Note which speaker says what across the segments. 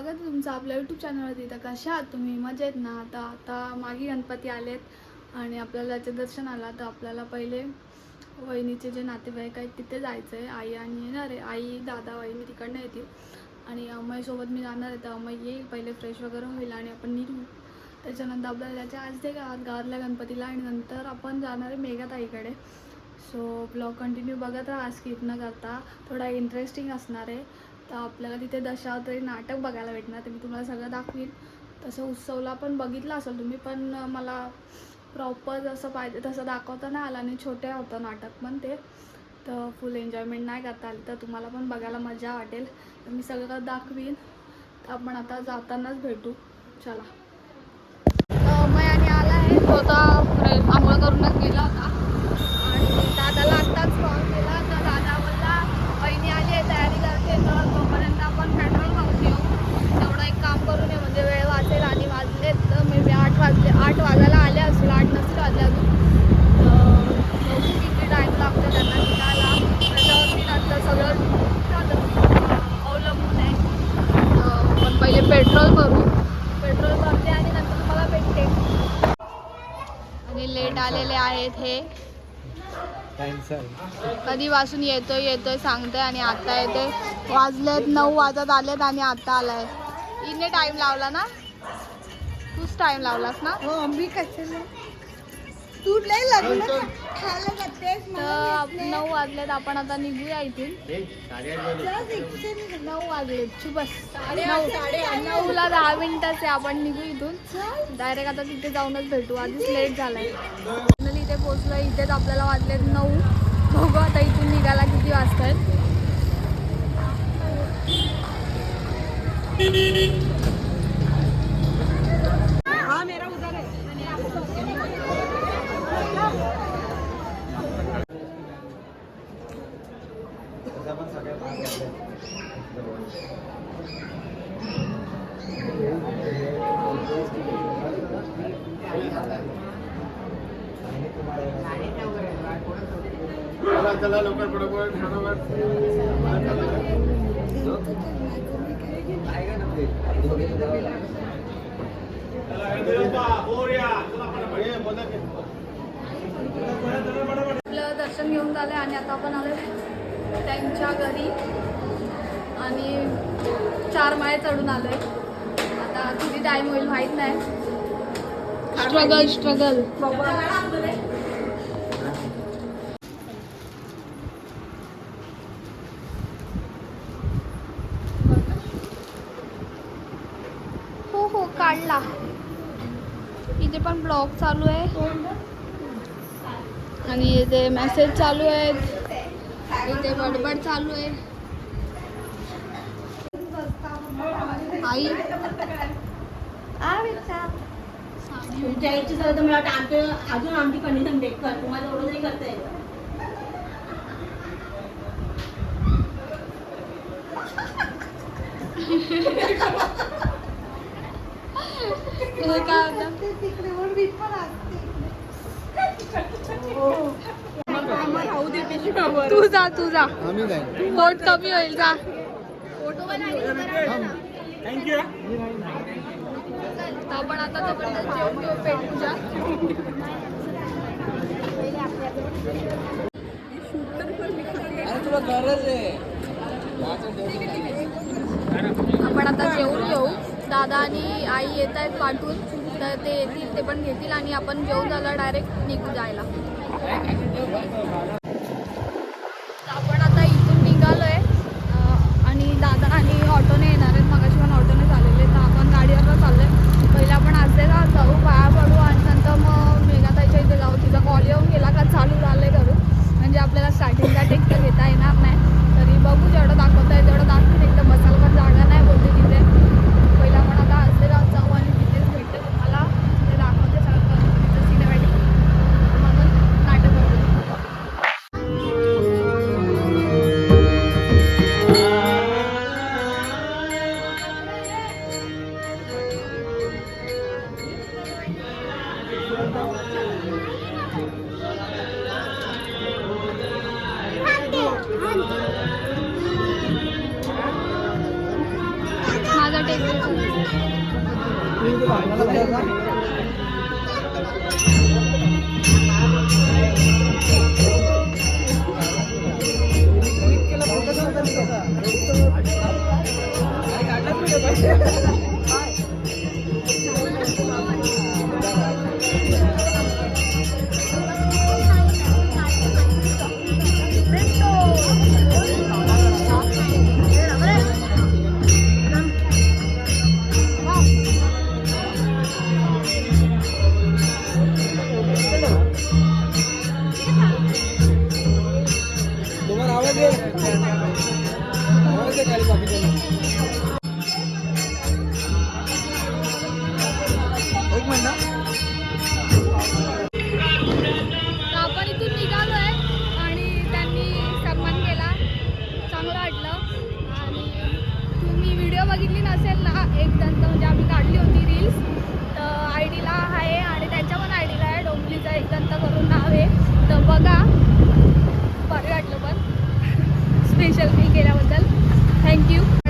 Speaker 1: स्वागत आहे तुमचं आपल्या यूट्यूब चॅनलवरती तर कशा आहात तुम्ही? मजेत ना? आता आता मागे गणपती आलेत आणि आपल्याला याचे दर्शन आला तर आपल्याला पहिले वहिनीचे जे नातेवाईक आहेत तिथे जायचं आहे आई आणि येणार आहे. आई दादा वहिनी तिकडनं येतील. आणि अमयसोबत मी जाणार आहे. तर अमय येईल पहिले फ्रेश वगैरे होईल आणि आपण निघू. त्याच्यानंतर आपल्याला त्याच्या आज ते गावात गावातल्या गणपतीला आणि नंतर आपण जाणार आहे मेघाताईकडे. सो ब्लॉग कंटिन्यू बघत राहा स्किप न करता. थोडा इंटरेस्टिंग असणार आहे. तर आपल्याला तिथे दशावतरी नाटक बघायला भेटणार ते मी तुम्हाला सगळं दाखवीन. तसं उत्सवला पण बघितलं असेल तुम्ही पण मला प्रॉपर जसं पाहिजे तसं दाखवता नाही आलं आणि छोटे होतं नाटक पण ते. तर फुल एन्जॉयमेंट नाही करता आली तर तुम्हाला पण बघायला मजा वाटेल. तर मी सगळं दाखवीन. तर आपण आता जातानाच भेटू. चला. मयाने आला आहे तो आता आंघोळ करूनच गेला होता. आणि दादाला आत्ताच कॉल केला तर दादा बोलला बहिणी आली आहे तयारी करते. तर तोपर्यंत आपण पेट्रोल खाऊन येऊ तेवढं एक काम करून येऊ म्हणजे वेळ वाचेल आणि वाजलेत तर मे बी आठ वाजले आठ वाजायला आले असतील आठ नसतील वाजले अजून. बघू किती टाईम लागतो त्यांना निघायला? त्याच्यावरती नंतर सगळं अवलंबून आहे. पण पहिले पेट्रोल भरू. पेट्रोल भरते आणि नंतर तुम्हाला भेटते. आणि लेट आलेले आहेत हे. कधीपासून येतोय येतोय सांगतोय आणि आता येते वाजलेत नऊ वाजत आलेत आणि आता आलाय. इने टाइम लावला ना? तूच टाइम लावलास ना?
Speaker 2: हो मी कशाला? तू लय लग्न खायला जातेस
Speaker 1: तर नऊ वाजलेत आपण आता निघूया इथून. नऊ वाजलेत चुप बस. नऊ नऊला दहा मिनिटाचे आहे आपण निघू इथून. डायरेक्ट आता तिथे जाऊनच भेटू आधीच लेट झालाय. फायनली इथे पोचलो इथेच आपल्याला वाजलेत नऊ. बघू आता इथून निघायला किती वाजतायत. दर्शन घेऊन झालं आणि आता आपण आलो त्यांच्या घरी. आणि चार माळे चढून आलोय. आता किती टाइम होईल माहीत नाही. स्ट्रगल स्ट्रगल हो हो काढला. इथे पण ब्लॉग चालू आहे. आणि इथे मेसेज चालू आहेत. इथे बडबड चालू आहे. आई?
Speaker 2: तुमच्या आईची सगळं तर मला वाटतं आमच्या अजून आमची कंडिशन बेकार तुम्हाला एवढं तरी करता येईल.
Speaker 1: हे काय होतं तू जा तू जा.
Speaker 3: आम्ही जाईल
Speaker 1: पोट कमी होईल जा. आपण आता तोपर्यंत घेऊ आपण आता जेवून घेऊ. दादा आणि आई येत आहेत पाठवून. तर ते येतील ते पण घेतील आणि आपण जेवून झालं डायरेक्ट निघू जायला तर आपण आता इथून निघालोय अं, आणि दादा आणि ऑटोने येणार आहेत मगाशी पण ऑटोने झालेले तर आपण गाडीवर चाललोय पहिले आपण आजले का जाऊ पाया पडू आणि नंतर मग मेघाताईच्या इथे जाऊ तिचा कॉल येऊन गेला का चालू झालंय करू म्हणजे आपल्याला स्टार्टिंगला टेक तर घेता येणार नाही. तरी बघू जेवढं दाखवता येईल तेवढं दाखवून. एकदम बसायला पण जागा नाही बोलते तिथे. पहिला आपण आता आजले जाऊ आणि तिथेच भेटते तुम्हाला. ते दाखवते सगळं. सिनेमॅटिक म्हणून नाटक बघू माझा
Speaker 4: table thank you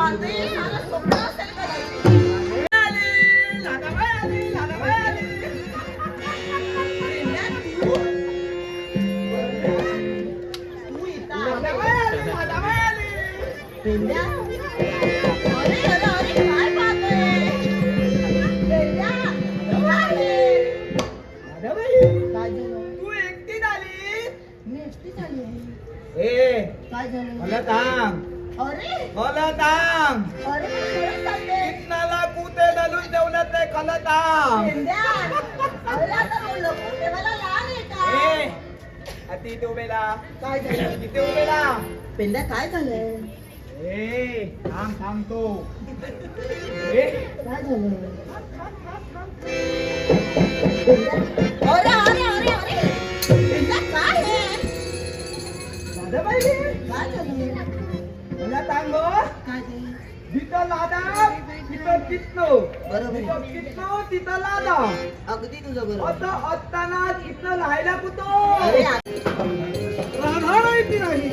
Speaker 2: Bandeira, sobrou a cerveja. काय झालं
Speaker 4: तिथे उभेला
Speaker 2: पेंड्या काय झालंय
Speaker 4: ए थांब थांबतो ए
Speaker 2: काय झालं अरे अरे अरे अरे पेंड्या काय आहे
Speaker 4: दादाबाई
Speaker 2: काय झालं
Speaker 4: मला सांग
Speaker 2: काय झालं
Speaker 4: जिथं लादा तिथं कितलो
Speaker 2: बरोबर
Speaker 4: कितलो तिथं लादा
Speaker 2: अगदी तुझं बरोबर
Speaker 4: आता असताना इथं राहायला कुठं राहणार आहे नाही?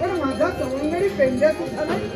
Speaker 4: पण माझा सवंगडी पेंड्या सुद्धा नाही.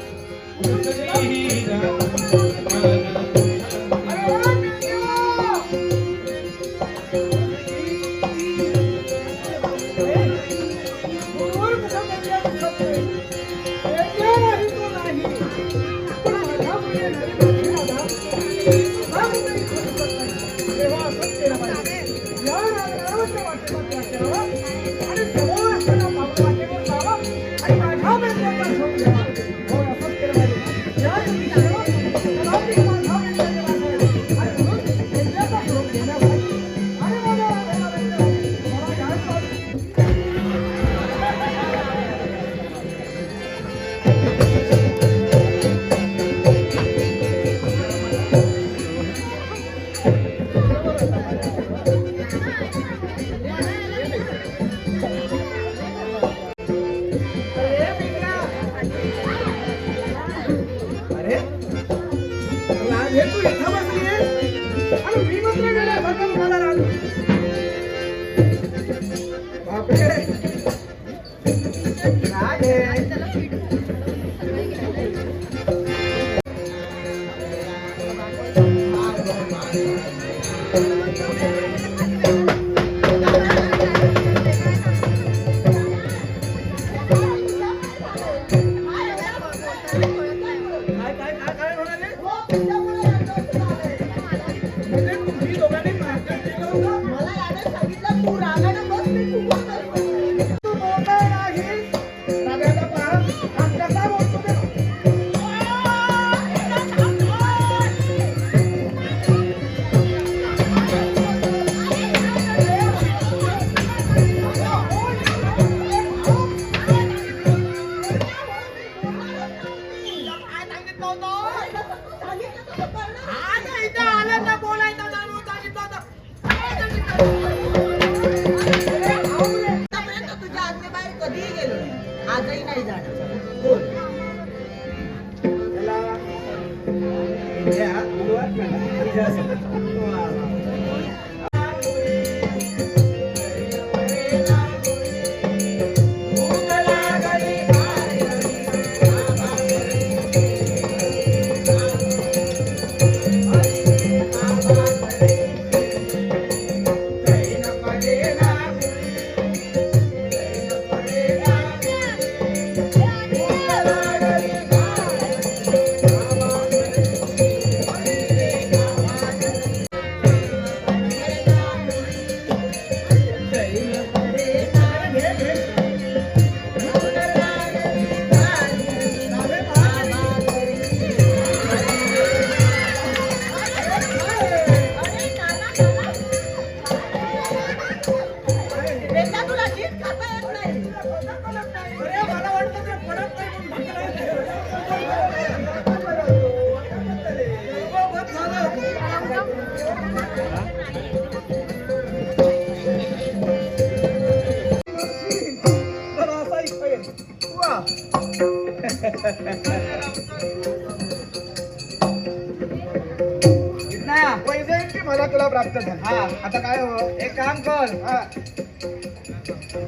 Speaker 4: Obrigado. काम कर. हा.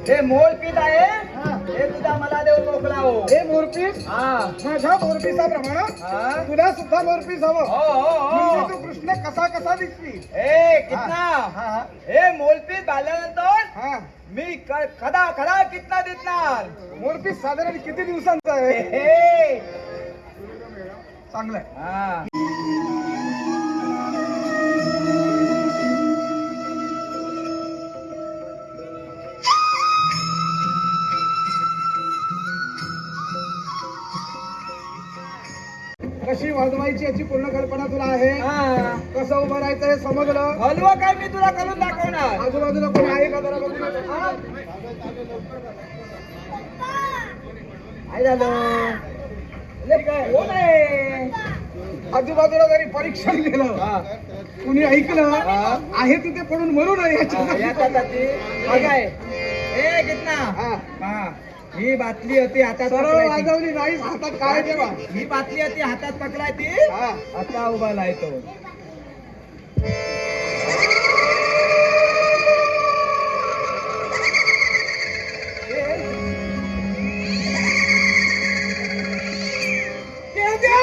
Speaker 4: हे मोल पीत आहे. हे. तुझा मला देव मोकळा हो हे मोरपीस हा. माझ्या मोरपीसाप्रमाणे तुला सुद्धा मोरपीस हवं. म्हणजे तू कृष्ण कसा कसा दिसली.
Speaker 5: ए कितना? ए मोलपीस झाल्यानंतर
Speaker 4: मी
Speaker 5: क- खदा खदा कितना देणार
Speaker 4: मोरपीस साधारण किती दिवसांचा आहे?
Speaker 5: हे.
Speaker 4: चांगलं आहे.
Speaker 5: हा.
Speaker 4: कशी वाजवायची याची पूर्ण कल्पना तुला आहे
Speaker 5: हा.
Speaker 4: कसं उभं राहायचं हे समजलं
Speaker 5: हलवा काय मी तुला करून दाखवणार
Speaker 4: आजूबाजूला कोणी आहे का जरा
Speaker 5: हा? काय झालं काय कोण आहे
Speaker 4: आजूबाजूला जरी परीक्षण केलं
Speaker 5: हा.
Speaker 4: कुणी ऐकलं
Speaker 5: हा.
Speaker 4: आहे तिथे पडून मरू नये
Speaker 5: हा,
Speaker 4: याची
Speaker 5: याचा जाती. हा काय कितना
Speaker 4: हा.
Speaker 5: हा बाटली होती हातात
Speaker 4: सरळ
Speaker 5: पकडायची.
Speaker 4: वाजवली नाही हातात काय देवा.
Speaker 5: ही बाटली होती हातात पकडायची.
Speaker 4: हा.
Speaker 5: आता उभा लायतो
Speaker 4: ते द्या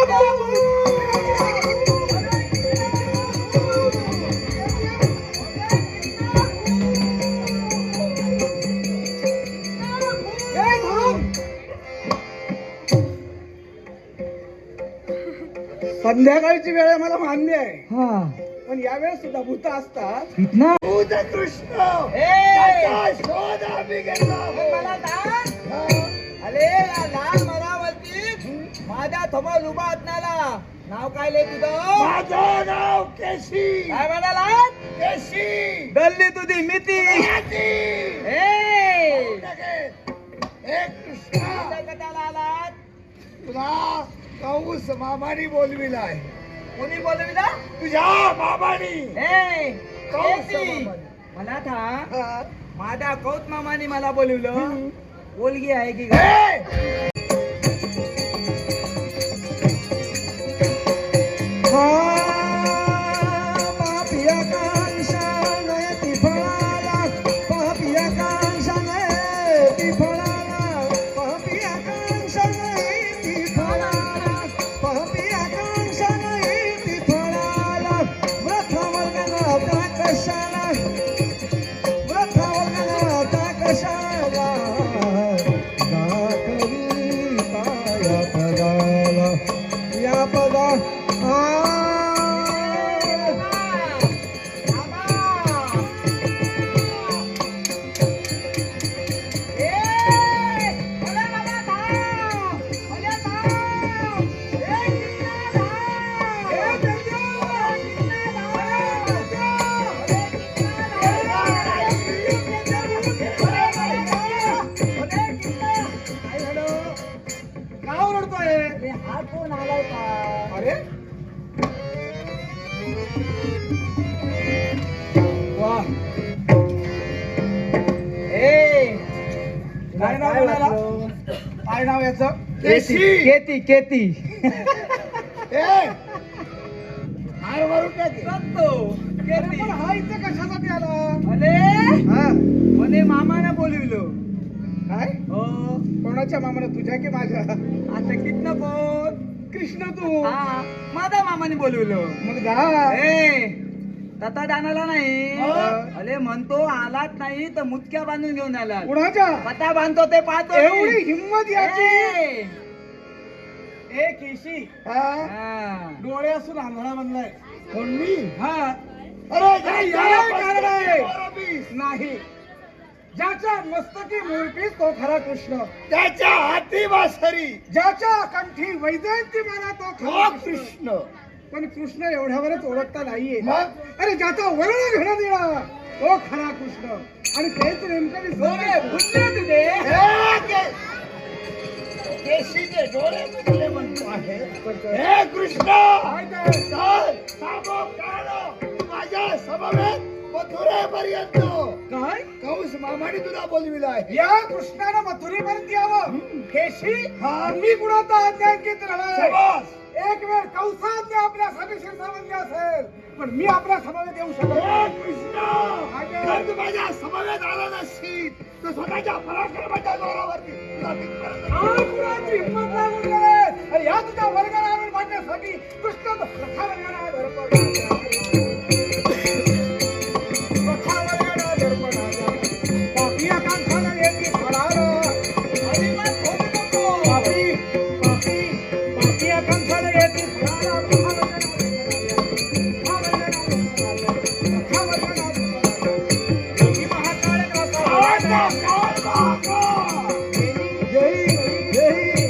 Speaker 4: संध्याकाळची वेळ मला मान्य आहे.
Speaker 5: हा.
Speaker 4: पण यावेळेस सुद्धा भूत असतात. भूत कृष्ण!
Speaker 5: ए!
Speaker 4: शोध आम्ही घेतला.
Speaker 5: मला सांग अरे लहान मनावरती माझ्यासमोर उभा असणारा. नाव काय लय तुझं?
Speaker 4: माझं नाव केशी
Speaker 5: काय म्हणाला
Speaker 4: केशी
Speaker 5: गल्ली तुझी मिती. ए!
Speaker 4: हे कृष्णा
Speaker 5: आलात
Speaker 4: तुला कौस मामानी बोलविलाय
Speaker 5: कोणी बोलविला
Speaker 4: तुझ्या मामानी
Speaker 5: ए
Speaker 4: कौस
Speaker 5: केती.
Speaker 4: मामानी.
Speaker 5: मला सांग
Speaker 4: हा.
Speaker 5: माझ्या कौत मामाने मला बोलवलं बोलगी आहे की काय!
Speaker 6: या पदा
Speaker 4: काय नाव
Speaker 5: काय
Speaker 4: म्हणाला? काय नाव याचं?
Speaker 5: केती. केती. केती
Speaker 4: हार मारून अरे
Speaker 5: केती.
Speaker 4: हा इथे कशासाठी आला?
Speaker 5: अरे
Speaker 4: हा.
Speaker 5: म्हणे मामाने बोलविलं.
Speaker 4: काय?
Speaker 5: हो.
Speaker 4: कोणाच्या मामाला तुझ्या की माझ्या?
Speaker 5: आता कितन कोण
Speaker 4: कृष्ण तू.
Speaker 5: हा. माझ्या मामाने बोलवलं.
Speaker 4: मग जा.
Speaker 5: तथा दानाला नाही? अरे म्हणतो आलात नाही तर मुतक्या बांधून घेऊन आला
Speaker 4: कुणाच्या?
Speaker 5: पता बांधतो ते पाहतो.
Speaker 4: एवढी हिंमत याची?
Speaker 5: ए!
Speaker 4: केशी. डोळे असून आंधळा बनलाय.
Speaker 3: कोण मी?
Speaker 4: हा.
Speaker 3: अरे.
Speaker 4: नाही. ज्याच्या मस्तकी मूर्तीस तो खरा कृष्ण.
Speaker 3: त्याच्या हाती वासरी.
Speaker 4: ज्याच्या कंठी वैजयंती माना तो खरा कृष्ण. पण कृष्ण एवढ्यावरच ओळखता नाहीये. अरे ज्याचा वर्ण घेणं देणं तो खरा कृष्ण. आणि तेच नेमकं मी
Speaker 5: डोळे तुझे.
Speaker 3: हे केशीचे डोळे मुकले म्हणतो आहे. हे कृष्ण! माझ्या समवेत मथुरेपर्यंत.
Speaker 4: काय?
Speaker 3: कंस मामाने तुला बोलविलं आहे.
Speaker 4: या कृष्णानं मथुरेपर्यंत यावं. केशी?
Speaker 3: हा.
Speaker 4: मी कुणाचा आज्ञांकित नव्हे
Speaker 3: शाबास.
Speaker 4: एक वेळ कंसाज्ञा आपल्यासाठी शिरसावंती असेल पण मी आपल्या समवेत येऊ शकत नाही.
Speaker 3: कृष्ण! जर तू माझ्या समवेत आला नसशील. तर स्वतःच्या पराक्रमाच्या जोरावरती
Speaker 4: कुणाची हिंमत लागून गेले या तुझ्या वर्गाला आणून मांडण्यासाठी कृष्ण प्रथा
Speaker 6: कृष्ण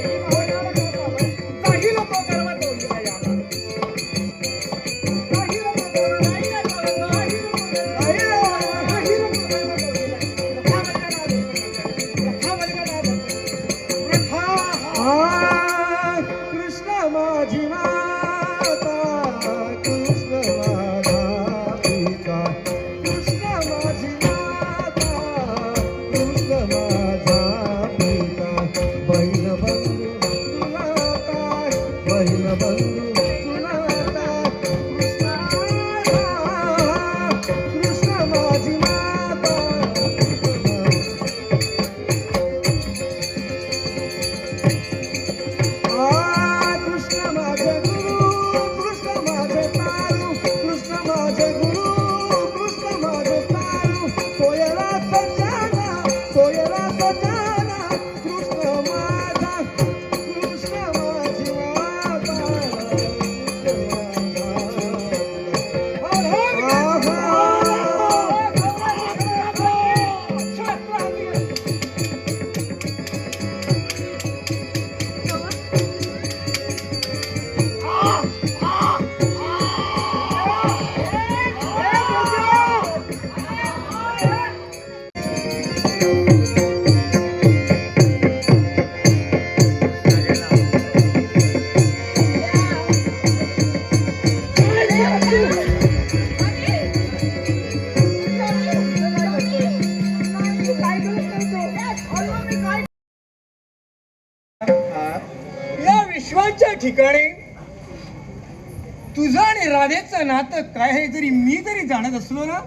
Speaker 4: जाणत असलो ना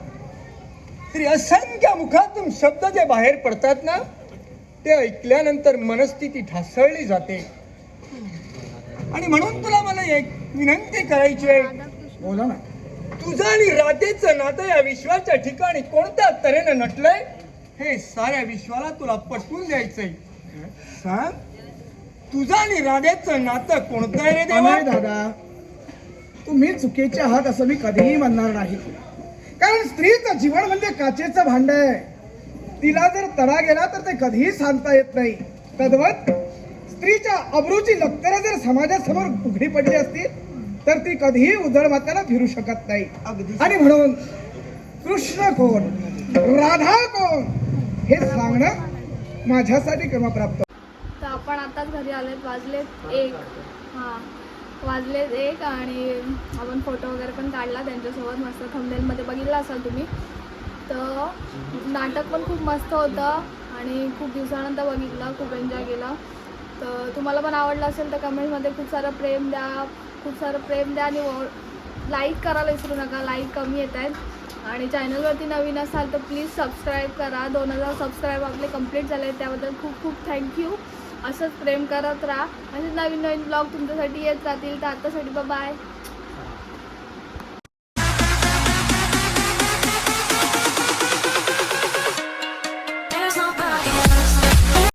Speaker 4: तरी असंख्य मुखातून शब्द जे बाहेर पडतात ना ते ऐकल्यानंतर मनस्थिती ढासळली जाते. आणि म्हणून तुला मला एक विनंती करायची आहे. बोला ना. तुझं आणि राधेचं नातं या विश्वाच्या ठिकाणी कोणत्या तऱ्हेनं नटलंय हे साऱ्या विश्वाला तुला पटवून द्यायचंय. सांग तुझं आणि राधेचं नातं कोणतं आहे रे देवा?
Speaker 7: दादा तुम्ही चुकीचे आहात असं मी कधीही म्हणणार नाही. कारण स्त्रीचं जीवन म्हणजे काचेचं भांड आहे. तिला जर तडा गेला तर ते कधीही सांगता येत नाही. तद्वत स्त्रीच्या अब्रूची लक्तरं जर समाजासमोर उघडी पडली असतील तर ती कधीही उजळ माताला फिरू शकत नाही. आणि म्हणून कृष्ण कोण राधा कोण हे सांगणं माझ्यासाठी क्रमप्राप्त.
Speaker 1: तर आपण आताच घरी आलेत वाजलेत एक. हां. वाजलेत एक आणि आपण फोटो वगैरे पण काढला त्यांच्यासोबत मस्त थंबनेलमध्ये बघितला असाल तुम्ही. तर नाटक पण खूप मस्त होतं आणि खूप दिवसानंतर बघितलं खूप एन्जॉय केला. तर तुम्हाला पण आवडलं असेल तर कमेंटमध्ये खूप सारं प्रेम द्या खूप सारं प्रेम द्या आणि लाईक करायला विसरू नका लाईक कमी येत आहेत. आणि चॅनलवरती नवीन असाल तर प्लीज सबस्क्राईब करा. दोन हजार सबस्क्राईब आपले कंप्लीट झाले आहेत त्याबद्दल खूप खूप थँक्यू असंच प्रेम करत राहा. असेच नवीन नवीन ब्लॉग तुमच्यासाठी येत राहतील. तर आत्तासाठी बाय